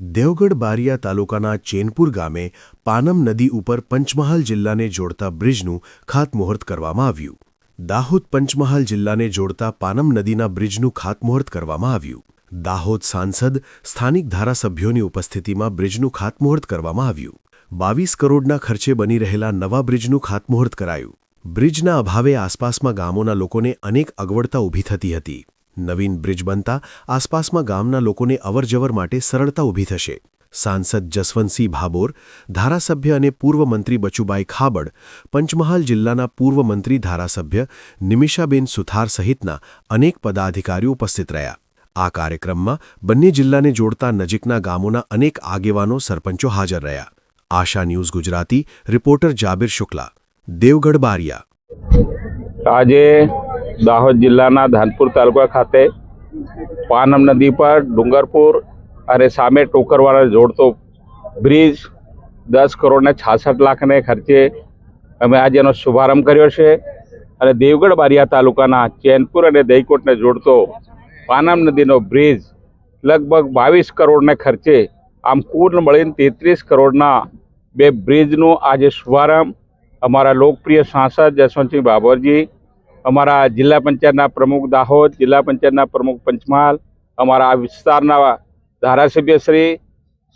દેવગઢ બારિયા તાલુકાના ચેનપુર ગામે પાનમ નદી ઉપર પંચમહાલ જિલ્લાને જોડતા બ્રિજનું ખાતમુહૂર્ત કરવામાં આવ્યું. દાહોદ પંચમહાલ જિલ્લાને જોડતા પાનમ નદીના બ્રિજનું ખાતમુહૂર્ત કરવામાં આવ્યું. દાહોદ સાંસદ, સ્થાનિક ધારાસભ્યોની ઉપસ્થિતિમાં બ્રિજનું ખાતમુહૂર્ત કરવામાં આવ્યું. બાવીસ કરોડના ખર્ચે બની રહેલા નવા બ્રિજનું ખાતમુહૂર્ત કરાયું. બ્રિજના અભાવે આસપાસમાં ગામોના લોકોને અનેક અગવડતા ઊભી થતી હતી. નવીન બ્રિજ બનતા આસપાસમાં ગામના લોકોને અવરજવર માટે સરળતા ઊભી થશે. સાંસદ જસવંતસિંહ ભાબોર ધારાસભ્ય અને પૂર્વ મંત્રી બચુભાઈ ખાબડ, પંચમહાલ જિલ્લાના પૂર્વ મંત્રી ધારાસભ્ય નિમિષાબેન સુથાર સહિતના અનેક પદાધિકારીઓ ઉપસ્થિત રહ્યા. આ કાર્યક્રમમાં બંને જિલ્લાને જોડતા નજીકના ગામોના અનેક આગેવાનો, સરપંચો હાજર રહ્યા. Asha news Gujarati, reporter Jabir Shukla, Devgadh Baria. આજે દાહોદ જિલ્લાના ધાનપુર તાલુકા ખાતે પાનમ નદી પર ડુંગરપુર અને સામે ટોકરવાળા જોડતો બ્રિજ દસ કરોડને છાસઠ લાખને ખર્ચે અમે આજે એનો શુભારંભ કર્યો છે. અને દેવગઢ બારિયા તાલુકાના ચેનપુર અને દહીકોટને જોડતો પાનમ નદીનો બ્રિજ લગભગ બાવીસ કરોડને ખર્ચે આમ કુલ મળીને તેત્રીસ કરોડના બે બ્રિજનો આજે શુભારંભ. અમારા લોકપ્રિય સાંસદ જસવંતસિંહ બાબરજી અમારા જિલ્લા પંચાયતના પ્રમુખ દાહોદ, જિલ્લા પંચાયતના પ્રમુખ પંચમહાલ, અમારા આ વિસ્તારના ધારાસભ્ય શ્રી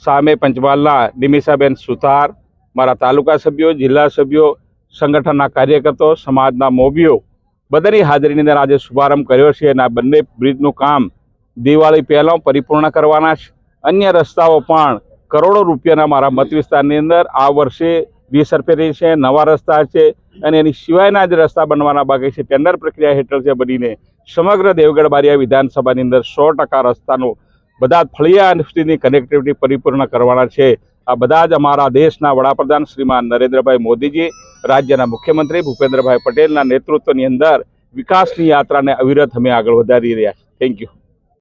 સામે પંચમહાલના નિમિષાબેન સુથાર, મારા તાલુકા સભ્યો, જિલ્લા સભ્યો, સંગઠનના કાર્યકર્તાઓ સમાજના મોભીઓ, બધાની હાજરીની અંદર આજે શુભારંભ કર્યો છે અને આ બંને બ્રિજનું કામ દિવાળી પહેલાં પરિપૂર્ણ કરવાના છે. અન્ય રસ્તાઓ પણ કરોડો રૂપિયાના મારા મત વિસ્તારની અંદર આ વર્ષે રિસર્ફેરી છે, નવા રસ્તા છે અને એની સિવાયના જ રસ્તા બનવાના બાકી છે. ટેન્ડર પ્રક્રિયા હેઠળ છે બનીને સમગ્ર દેવગઢ બારિયા વિધાનસભાની અંદર સો ટકા રસ્તાનું બધા ફળિયા સુધીની કનેક્ટિવિટી પરિપૂર્ણ કરવાના છે. આ બધા જ અમારા દેશના વડાપ્રધાન શ્રીમાન નરેન્દ્રભાઈ મોદીજી, રાજ્યના મુખ્યમંત્રી ભૂપેન્દ્રભાઈ પટેલના નેતૃત્વની અંદર વિકાસની યાત્રાને અવિરત અમે આગળ વધારી રહ્યા છીએ. Thank you